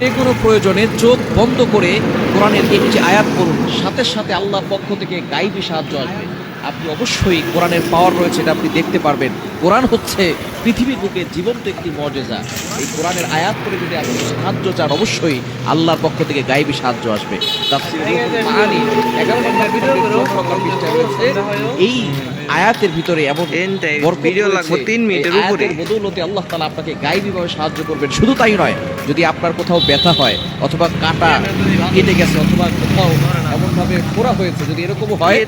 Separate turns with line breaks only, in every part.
যে কোনো প্রয়োজনে চোখ বন্ধ করে কোরআনের একটি আয়াত করুন সাথে সাথে আল্লাহর পক্ষ থেকে গাইবি সাহায্য আসবে। আপনি অবশ্যই কোরআনের পাওয়ার রয়েছে এটা আপনি দেখতে পারবেন। কোরআন হচ্ছে পৃথিবীর বুকে জীবন্ত একটি মর্যাদা। এই কোরআনের আয়াত করে যদি আপনি সাহায্য চান অবশ্যই আল্লাহর পক্ষ থেকে গাইবি সাহায্য আসবে। তাফসীর রুহুল মাআনি, 11 নম্বর পৃষ্ঠায় চৌষট্টি পৃষ্ঠায় রয়েছে, এই আয়াতের ভিতরে এমন
ভিডিও লাগবে তিন
এই
মিনিটের উপরে।
বদৌলতে আল্লাহ তালা আপনাকে গাইবীভাবে সাহায্য করবেন। শুধু তাই নয় যদি আপনার কোথাও ব্যথা হয় অথবা কাটা কেটে গেছে অথবা কোথাও এমন পোড়া হয়েছে যদি এরকমও হয়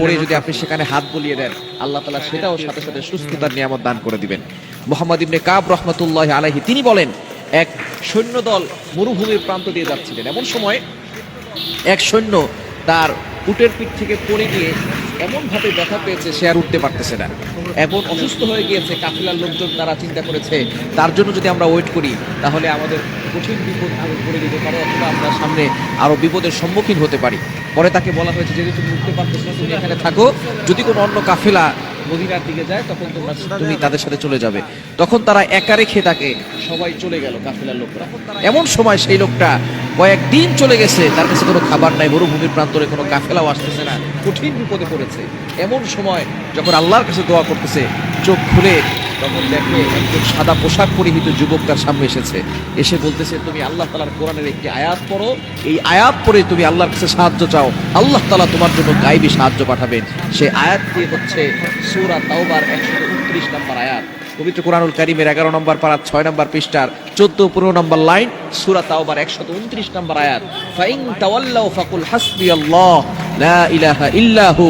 পরে যদি আপনি সেখানে হাত বলিয়ে দেন আল্লাহ তালা সেটাও সাথে সাথে সুস্থতার নিয়ামত দান করে দিবেন। মোহাম্মদ ইবনে কাব রহমতুল্লাহ আলাইহি তিনি বলেন এক সৈন্য দল মরুভূমির প্রান্ত দিয়ে যাচ্ছিলেন। এমন সময় এক সৈন্য তার উটের পিঠ থেকে পড়ে গিয়ে এমনভাবে ব্যথা পেয়েছে সে আর উঠতে পারতেছে না। এমন অসুস্থ হয়ে গিয়েছে কাফিলার লোকজন তারা চিন্তা করেছে, তার জন্য যদি আমরা ওয়েট করি, তাহলে আমাদের কঠিন বিপদ আরও পড়ে দিতে পারে অথবা আমরা সামনে আরও বিপদের সম্মুখীন হতে পারি। পরে তাকে বলা হয়েছে, যদি তুমি উঠতে পারতেছ না, তুমি এখানে থাকো। যদি কোনো অন্য কাফেলা মদিনার দিকে যায়, তখন তোমরা তুমি তাদের সাথে চলে যাবে। তখন তারা একা রেখে তাকে সবাই চলে গেল কাফেলার লোকরা। এমন সময় সেই লোকটা কয়েকদিন চলে গেছে, তার কাছে কোনো খাবার নাই, মরুভূমির প্রান্তরে কোনো কাফেলাও আসতেছে না, কঠিন বিপদে পড়েছে। এমন সময় যখন আল্লাহর কাছে দোয়া করতেছে, চোখ খুলে তখন দেখে একজন সাদা পোশাক পরিহিত যুবক তার সামনে এসেছে। এসে বলতেছে, তুমি আল্লাহ তালার কোরআনের একটি আয়াত পড়ো। এই আয়াত পড়ে তুমি আল্লাহর কাছে সাহায্য চাও। আল্লাহ তালা তোমার জন্য গাইবি সাহায্য পাঠাবেন। সেই আয়াতটি হচ্ছে সুরা তাওবার একশো উনত্রিশ নম্বর আয়াত। পবিত্র কোরআনুল কারিমের এগারো নম্বর পাড়া ছয় নম্বর পৃষ্ঠার চোদ্দ পনেরো নম্বর লাইন, সুরা তাওবার একশত উনত্রিশ নম্বর আয়াত। ফাইন তাওয়াল্লাউ ফাকুল হাসবি আল্লাহ, লা ইলাহা ইল্লাহু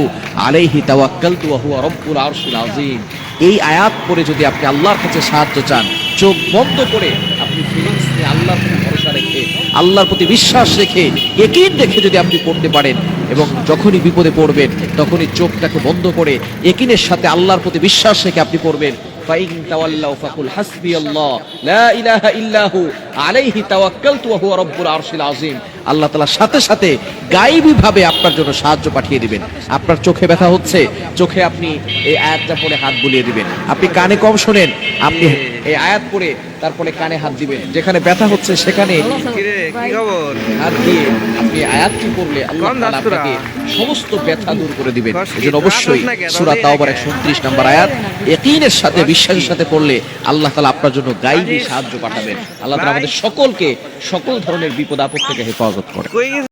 আলাইহি তাওয়াক্কালতু ওয়া হুয়া রব্বুল আরশিল আযীম। এই আয়াত পড়ে যদি আপনি আল্লাহর কাছে সাহায্য চান, চোখ বন্ধ করে আপনি ফিলিংস নিয়ে আল্লাহর প্রতি ভরসা রেখে, আল্লাহর প্রতি বিশ্বাস রেখে একিন রেখে যদি আপনি পড়তে পারেন এবং যখনই বিপদে পড়বেন তখনই চোখটাকে বন্ধ করে একিনের সাথে আল্লাহর প্রতি বিশ্বাস রেখে আপনি পড়বেন। ফাইন তাওয়াল্লাউ ফাকুল হাসবি আল্লাহ লা ইলাহা ইল্লাহু আলাইহি তাওয়াক্কালতু ওয়া হুয়া রব্বুল আরশিল আযীম। আল্লাহ তাআলা সাথে সাথে গায়েবী ভাবে আপনার জন্য সাহায্য পাঠিয়ে দিবেন। আপনার চোখে ব্যথা হচ্ছে চোখে আপনি এই আয়াতটা পড়ে হাত বুলিয়ে দিবেন। আপনি কানে কম শোনেন আপনি এই আয়াত পড়ে তারপরে কানে হাত দিবেন। যেখানে ব্যথা হচ্ছে সেখানে হাত দিয়ে আপনি আয়াতটি পড়লে আল্লাহ তাআলা আপনাকে সমস্ত ব্যথা দূর করে দিবেন। এজন্য অবশ্যই সুরা তাওবার
না কে?
129 নম্বর আয়াত ইয়াকিনের সাথে বিশ্বাসের সাথে পড়লে আল্লাহ তাআলা আপনার জন্য
আজিজ।
সাহায্য পাঠাবেন। আল্লাহ তাআলা আমাদের সকলকে সকল ধরনের বিপদ আপদ থেকে হেফাজত করে